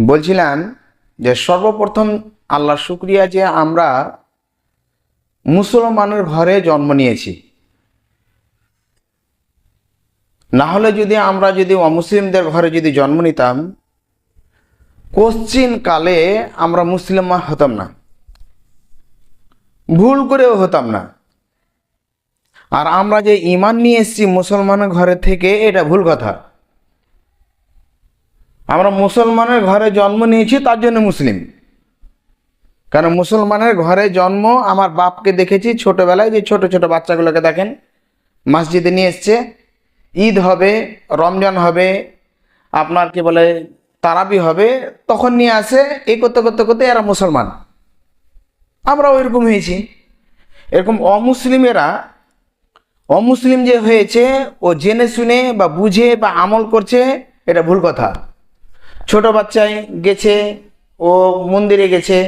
বলছিলাম যে সর্বপ্রথম আল্লাহ শুক্রিয়া যে আমরা মুসলমানের ঘরে জন্ম নিয়েছি। না হলে যদি আমরা যদি অমুসলিমদের ঘরে যদি জন্ম নিতাম, কোশ্চিন কালে আমরা মুসলিম হতাম না। ভুল করেও হতাম না। আর আমরা যে ইমান নিয়ে এসেছি মুসলমানের ঘরে থেকে, এটা ভুল কথা। আমরা মুসলমানের ঘরে জন্ম নিয়েছি, তার জন্য মুসলিম। কারণ মুসলমানের ঘরে জন্ম? আমার বাপকে দেখেছি ছোটবেলায়, যে ছোট ছোট বাচ্চাগুলোকে দেখেন, মসজিদে নিয়ে এসছে। ঈদ হবে, রমজান হবে, আপনার কি বলে, তারাবি হবে, তখন নিয়ে আসে, এই করতে করতে করতে এরা মুসলমান। আমরা ওইরকম হয়েছি। এরকম অমুসলিমেরা, অমুসলিম যে হয়েছে, ও জেনে শুনে বা বুঝে বা আমল করছে, এটা ভুল কথা। ছোট বাচ্চায় গেছে ও মন্দিরে গেছে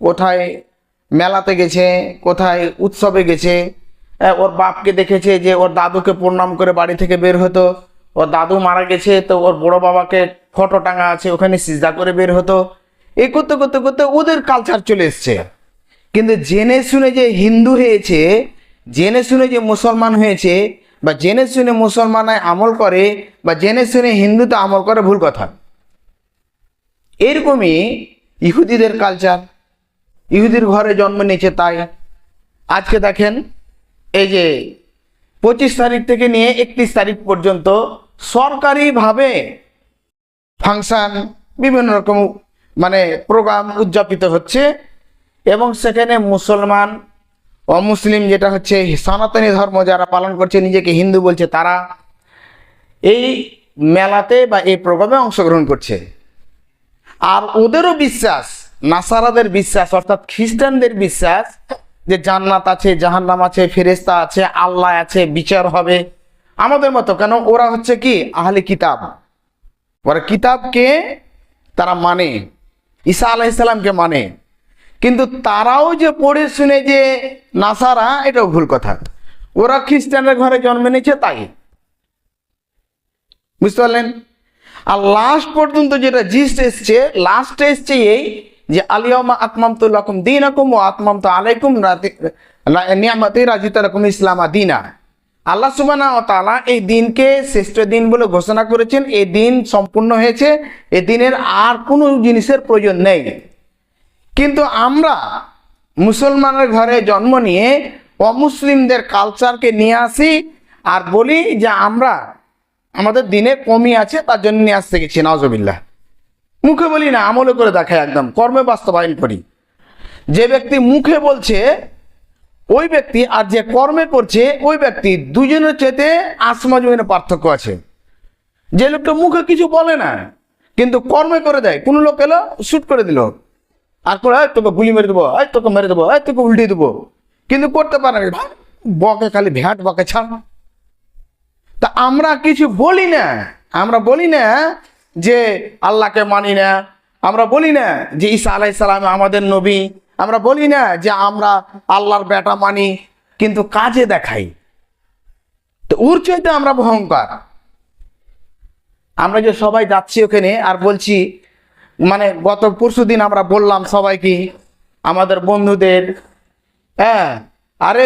কোথায় মেলাতে গেছে কোথায় উৎসবে গেছে আহ, ওর বাপকে দেখেছে যে ওর দাদুকে প্রণাম করে বাড়ি থেকে বের হতো ওর দাদু মারা গেছে তো ওর বড় বাবাকে ফটো টাঙা আছে ওখানে সিজদা করে বের হতো। এই করতে করতে করতে ওদের কালচার চলে এসছে। কিন্তু জেনে শুনে যে হিন্দু হয়েছে জেনে শুনে যে মুসলমান হয়েছে বা জেনে শুনে মুসলমানায় আমল করে বা জেনে শুনে হিন্দুতে আমল করে ভুল কথা। এরকমই ইহুদিদের কালচার ইহুদির ঘরে জন্ম নিয়েছে তাই। আজকে দেখেন, এই যে পঁচিশ তারিখ থেকে নিয়ে একত্রিশ তারিখ পর্যন্ত সরকারিভাবে ফাংশন, বিভিন্ন রকম মানে প্রোগ্রাম উদযাপিত হচ্ছে এবং সেখানে মুসলমান, অমুসলিম যেটা হচ্ছে সনাতনী ধর্ম যারা পালন করছে, নিজেকে হিন্দু বলছে, তারা এই মেলাতে বা এই প্রোগ্রামে অংশগ্রহণ করছে। আর ওদেরও বিশ্বাস, নাসারাদের বিশ্বাস, অর্থাৎ খ্রিস্টানদের বিশ্বাস যে জান্নাত আছে, জাহান্নাম আছে ফেরেস্তা আছে, আল্লাহ আছে, বিচার হবে। আমাদের মতো কেন? ওরা হচ্ছে কি? আহলে কিতাব। ওরা কিতাবকে তারা মানে ঈসা আলাইসাল্লামকে মানে। কিন্তু তারাও যে পড়ে শুনে যে নাসারা, এটাও ভুল কথা। ওরা খ্রিস্টানের ঘরে জন্ম নিয়েছে তাই। বুঝতে পারলেন? আর লাস্ট পর্যন্ত যেটা জিস্ট এসছে লাস্টে এসছে এই যে আলিয়ামা আকমাম তো রকম দিন আকুম ও আত্মাম তো আলাইকুম নিয়ামতি রাজিত রকম ইসলামা দিনা। আল্লাহ সুবানা ও তালা এই দিনকে শ্রেষ্ঠ দিন বলে ঘোষণা করেছেন। এই দিন সম্পূর্ণ হয়েছে। এই দিনের আর কোনো জিনিসের প্রয়োজন নেই। কিন্তু আমরা মুসলমানের ঘরে জন্ম নিয়ে অমুসলিমদের কালচারকে নিয়ে আসি আর বলি যে আমরা আমাদের দিনে কমই আছে, তার জন্য নিয়ে আসতে গেছি নজবিল্লা মুখে বলি না আমলে করে দেখায় একদম, কর্মে বাস্তবায়ন করি। যে ব্যক্তি মুখে বলছে, ওই ব্যক্তি আর যে কর্মে করছে, ওই ব্যক্তি দুজনের চেতে আসমা জমিনে পার্থক্য আছে। যে লোকটা মুখে কিছু বলে না, কিন্তু কর্মে করে দেয়, কোনো লোক এলো শ্যুট করে দিল। আর করে, "এই তোকে গুলি মেরে দেবো, এই তোকে মেরে দেবো, এই তোকে উল্টে দেবো। কিন্তু করতে পারে না, বকে খালি ভ্যাট, বকে ছাড়। তা আমরা কিছু বলি না। আমরা বলি না যে আল্লাহকে মানি না। আমরা বলি না যে ঈসা আলাই সালাম আমাদের নবী। আমরা বলি না যে আমরা আল্লাহর বেটা মানি, কিন্তু কাজে দেখাই। তো ওর চাইতে আমরা ভয়ঙ্কর। আমরা যে সবাই যাচ্ছি ওখানে আর বলছি মানে গত পরশু দিন আমরা বললাম সবাইকে, আমাদের বন্ধুদের হ্যাঁ আরে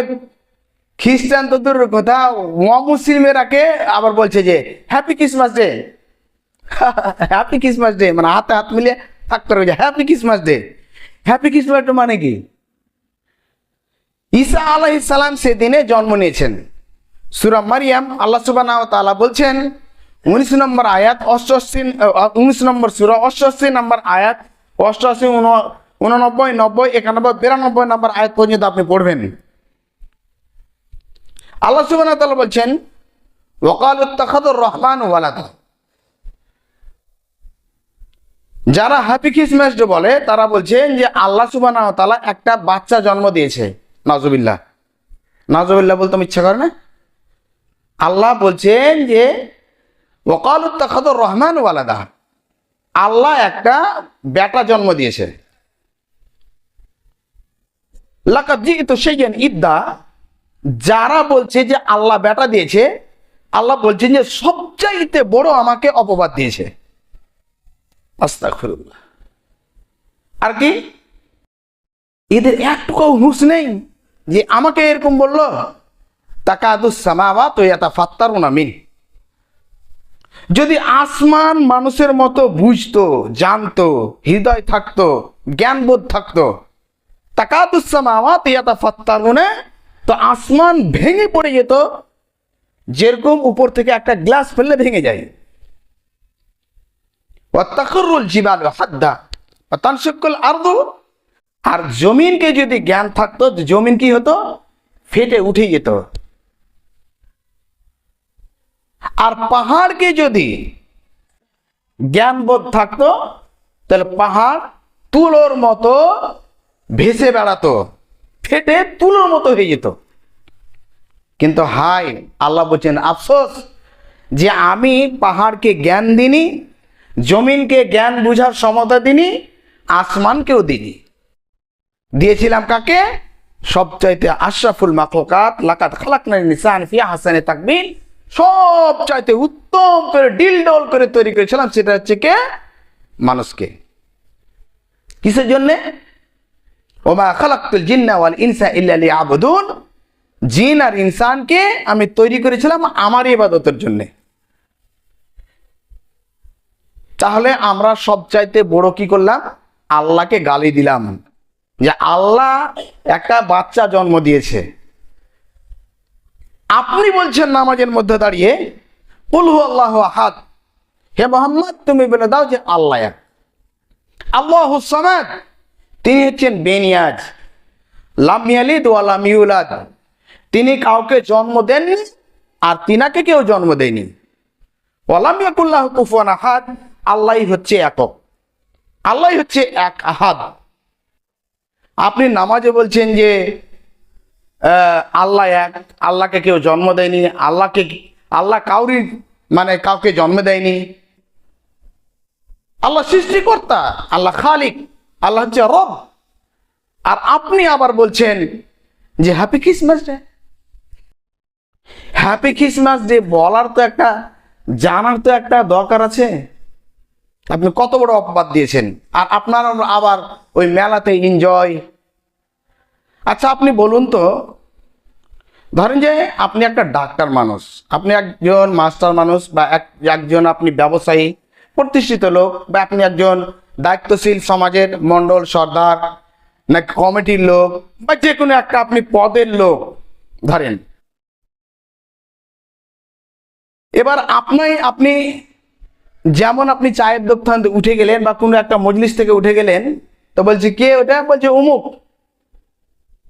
খ্রিস্টান তো দূরের কথা, অমুসলিমেরাকে আবার বলছে যে happy Christmas day happy Christmas day মানে হাতে হাত মিলিয়ে থাকতে রয়েছে happy Christmas day happy Christmas day মানে কি? ঈসা আলাইহিস সালাম সেদিনে জন্ম নিয়েছেন। সুরা মারিয়াম, আল্লাহ সুবহানাহু ওয়া তাআলা বলছেন, উনিশ নম্বর আয়াত, অষ্টআশি উনিশ নম্বর সুরা, অষ্টআশি নম্বর আয়াত, অষ্টআশি, উন- উননব্বই, নব্বই, একানব্বই, বিরানব্বই নম্বর আয়াত পর্যন্ত আপনি পড়বেন। আল্লাহ ওয়া বলছেন, ওয়াকাল ইত্তাখাদুর রহমান ওয়ালাদ। যারা হ্যাপি ক্রিসমাস ডে বলে, তারা বলছেন যে আল্লাহ ওয়া একটা বাচ্চা জন্ম দিয়েছে। নাজুবিল্লাহ নাজুবিল্লাহ বলতে ইচ্ছা করে না? আল্লাহ বলছেন যে ওকাল উত্তাখাদুর রহমান ওয়ালাদা। আল্লাহ একটা বেটা জন্ম দিয়েছে। লাকাত জিতু সেইজন ইদ্দা। যারা বলছে যে আল্লাহ বেটা দিয়েছে, আল্লাহ বলছেন যে সবচাইতে বড় আমাকে অপবাদ দিয়েছে। আর কি? এদের একটুকু হুঁশ নেই যে আমাকে এরকম বলল তো মিন। যদি আসমান মানুষের মতো বুঝতো, জানতো, হৃদয় থাকতো, জ্ঞানবোধ থাকতো, তাকাদুস সামাওয়া তো এটা ফাত্তার তো আসমান ভেঙে পড়ে যেত, যেরকম উপর থেকে একটা গ্লাস ফেললে ভেঙে যায়। আর জমিনকে যদি জ্ঞান থাকতো জমিন কি হতো? ফেটে উঠে যেত। আর পাহাড়কে যদি জ্ঞানবোধ থাকতো, তাহলে পাহাড় তুলোর মতো ভেসে বেড়াতো। ফেটে তুলোর মতো হয়ে যেত। কিন্তু হাই আল্লাহ বলছেন, আফসোস যে আমি পাহাড়কে জ্ঞান দিনি জমিনকে জ্ঞান বুঝার সমতা দিনি আসমানকেও দিনি দিয়েছিলাম কাকে? সবচাইতে আশরাফুল মাখলকাত লাকাত খালাকনা নিসান ফিয়া হাসানে তাকবিল সব চাইতে উত্তম করে ডিল ডল করে তৈরি করেছিলাম, সেটা হচ্ছে কে? মানুষকে। কিসের জন্যে? ওমা জিন্না ওয়াল ইনসা ইল্লা জিন আর ইনসানকে আমি তৈরি করেছিলাম আমার ইবাদতের জন্যে। তাহলে আমরা সবচাইতে বড় কি করলাম? আল্লাহকে গালি দিলাম। যে আল্লাহ একটা বাচ্চা জন্ম দিয়েছে। আপনি বলছেন নামাজের মধ্যে দাঁড়িয়ে উলহু আল্লাহ আহাদ। হে মোহাম্মদ, তুমি বলে দাও যে আল্লাহ আল্লাহ সামাদ। তিনি হচ্ছেন বেনিয়াজ। লামিয়ালিদ ওয়ালাম ইউলাদ। তিনি কাউকে জন্ম দেননি আর তিনাকে কেউ জন্ম দেয়নি। ওয়ালাম ইয়াকুল্লাহ কুফুয়ান আহাদ আল্লাহ হচ্ছে একক। আল্লাহ হচ্ছে এক আহাদ। আপনি নামাজে বলছেন যে আল্লাহ এক, আল্লাহকে কেউ জন্ম দেয়নি, আল্লাহকে, আল্লাহ কাউরি মানে কাউকে জন্ম দেয়নি। আল্লাহ সৃষ্টিকর্তা, আল্লাহ খালিক। আল্লাহ হচ্ছে রব। আর আপনি আবার বলছেন যে happy Christmas day happy Christmas day বলার তো একটা, জানার তো একটা দরকার আছে। আপনি কত বড় অপবাদ দিয়েছেন। আর আপনার আবার ওই মেলাতে এনজয় আচ্ছা আপনি বলুন তো, ধরেন যে আপনি একটা ডাক্তার মানুষ, আপনি একজন মাস্টার মানুষ বা এক, একজন আপনি ব্যবসায়ী, প্রতিষ্ঠিত লোক বা আপনি একজন দায়িত্বশীল সমাজের মণ্ডল সর্দার না কমিটির লোক, বা যে কোনো একটা আপনি পদের লোক, ধরেন। এবার আপনি আপনি যেমন আপনি চায়ের দোকান উঠে গেলেন বা কোনো একটা মজলিস থেকে উঠে গেলেন, তো বলছে কে ওটা? বলছে অমুক।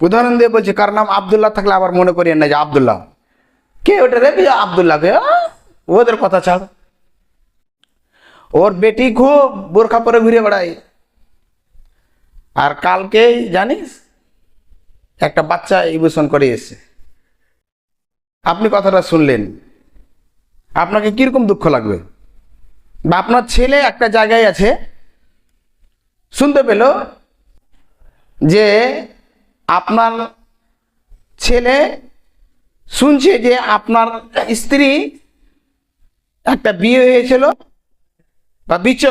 উদাহরণ দিয়ে বলছে, কার নাম আবদুল্লাহ? থাকলে আবার মনে করিয়েন না যে আবদুল্লাহ। কে ওটা রে? আবদুল্লাহ। ওদের কথা ছাড়। ওর বেটি খুব বোরখা পরে ঘুরে বেড়ায়। আর কালকে জানিস, একটা বাচ্চা ইমোশন করে এসছে আপনি কথাটা শুনলেন। আপনাকে কীরকম দুঃখ লাগবে? বা আপনার ছেলে একটা জায়গায় আছে, শুনতে পেল যে আপনার ছেলে শুনছে যে আপনার স্ত্রী একটা বিয়ে হয়েছিল। বা বিচ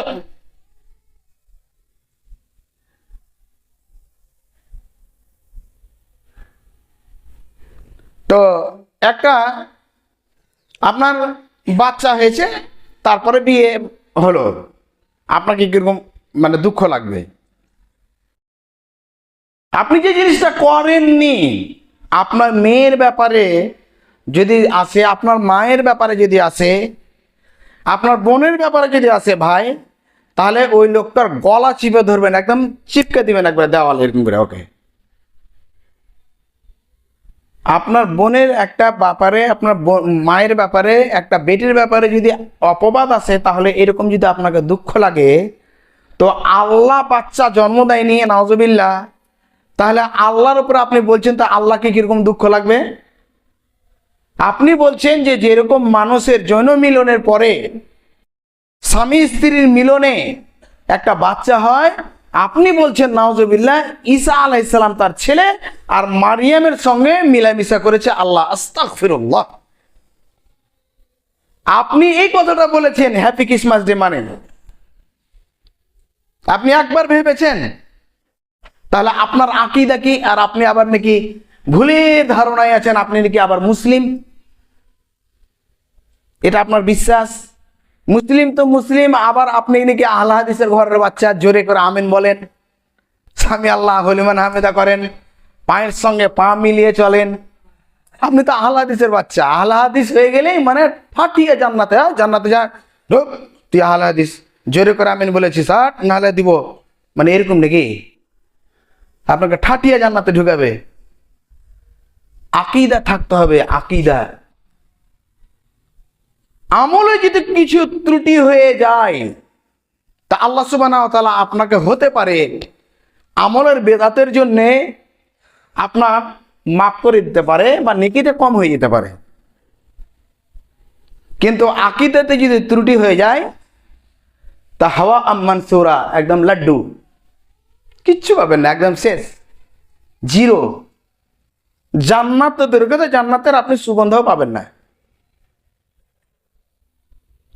তো একটা আপনার বাচ্চা হয়েছে, তারপরে বিয়ে হলো। আপনাকে কীরকম মানে দুঃখ লাগবে? আপনি যে জিনিসটা করেননি, আপনার মেয়ের ব্যাপারে যদি আসে, আপনার মায়ের ব্যাপারে যদি আসে আপনার বোনের ব্যাপারে যদি আসে ভাই তাহলে ওই লোকটার গলা চিপে ধরবেন একদম চিপকে দিবেন একবার দেওয়াল। এরকম করে ওকে আপনার বোনের একটা ব্যাপারে আপনার মায়ের ব্যাপারে একটা বেটির ব্যাপারে যদি অপবাদ আসে তাহলে এরকম যদি আপনাকে দুঃখ লাগে তো আল্লাহ বাচ্চা জন্ম দেয়নি নওয়াজবিল্লা তাহলে আল্লাহর উপরে আপনি বলছেন তো আল্লাহকে কীরকম দুঃখ লাগবে? আপনি বলছেন যে যেরকম মানুষের যৌন মিলনের পরে স্বামী স্ত্রীর মিলনে একটা বাচ্চা হয়, আপনি বলছেন নাওজবিল্লাহ ঈসা আলাইসালাম তার ছেলে আর মারিয়ামের সঙ্গে মিলামিশা করেছে আল্লাহ। আস্তাক ফিরুল্লাহ আপনি এই কথাটা বলেছেন, হ্যাপি ক্রিসমাস ডে মানে। আপনি একবার ভেবেছেন? তাহলে আপনার আকিদা কি? আর আপনি আবার নাকি ভুলে ধারণায় আছেন, আপনি নাকি আবার মুসলিম? এটা আপনার বিশ্বাস? মুসলিম তো মুসলিম, আবার আপনি নাকি আল্লাহ হাদিসের ঘরের বাচ্চা? জোরে করে আমিন বলেন। স্বামী আল্লাহ হলিমান হামেদা করেন, পায়ের সঙ্গে পা মিলিয়ে চলেন। আপনি তো আহ্লা হাদিসের বাচ্চা। আহ্লা হাদিস হয়ে গেলেই মানে ফাটিয়ে জান্নাতে? জান্নাতে যা। ঢোক তুই আহ্লা হাদিস। জোরে করে আমিন বলেছিস আর নাহলে দিব। মানে এরকম নাকি? আপনাকে ঠাটিয়ে জান্নাতে ঢুকাবে। আকিদা থাকতে হবে, আকিদা। আমলে যদি কিছু ত্রুটি হয়ে যায়, তা আল্লাহ সুবাহ তাআলা আপনাকে হতে পারে। আমলের বেদাতের জন্যে আপনার মাফ করে দিতে পারে বা নেকিতে কম হয়ে যেতে পারে। কিন্তু আকিদাতে যদি ত্রুটি হয়ে যায়, তা হাওয়া আম্মান সৌরা একদম লাড্ডু। কিচ্ছু পাবেন না, একদম শেষ। জিরো। জান্নাত তো দূরের কথা, জান্নাতের আপনি সুগন্ধও পাবেন না।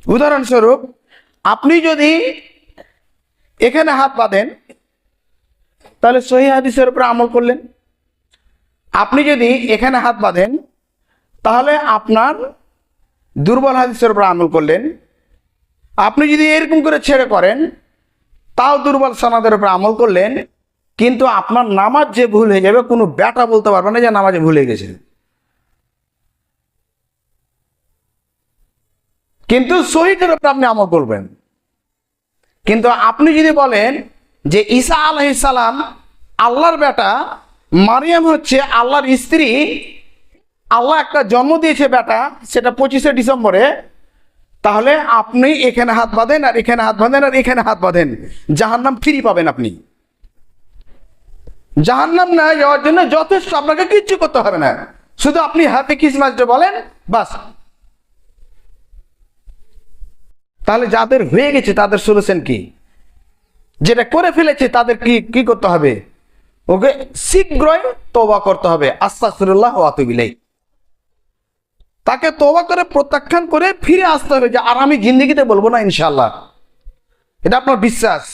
উদাহরণস্বরূপ আপনি যদি এখানে হাত বাঁধেন তাহলে সহি হাদিসের উপরে আমল করলেন। আপনি যদি এখানে হাত বাঁধেন তাহলে আপনার দুর্বল হাদিসের উপর আমল করলেন। আপনি যদি এরকম করে ছেড়ে করেন তাও দুর্বল সনাদের উপর আমল করলেন। কিন্তু আপনার নামাজ যে ভুল হয়ে যাবে, কোনো ব্যাটা বলতে পারবে না যে নামাজে ভুল গেছে। কিন্তু শহীদের উপর আপনি আমল করবেন। কিন্তু আপনি যদি বলেন যে ঈসা আলহিসাল্লাম আল্লাহর বেটা মারিয়াম হচ্ছে আল্লাহর স্ত্রী, আল্লাহ একটা জন্ম দিয়েছে বেটা সেটা পঁচিশে ডিসেম্বরে, তাহলে আপনি এখানে হাত বাঁধেন আর এখানে হাত বাঁধেন আর এখানে হাত বাঁধেন। জাহার নাম ফ্রি পাবেন আপনি। জাহান্নাম না যাওয়ার জন্য যথেষ্ট, আপনাকে কিচ্ছু করতে হবে না। শুধু আপনি হ্যাপি ক্রিসমাসটা বলেন, বাস। তাহলে যাদের হয়ে গেছে, তাদের সলিউশন কি? যেটা করে ফেলেছে, তাদের কি কি করতে হবে? ওকে শীঘ্রই তোবা করতে হবে। আস্তাগফিরুল্লাহ ওয়া আতুবু ইলাইহি। তাকে তোবা করে প্রত্যাখ্যান করে ফিরে আসতে হবে যে, আর আমি জিন্দিগিতে বলব না ইনশাল্লাহ এটা আপনার বিশ্বাস।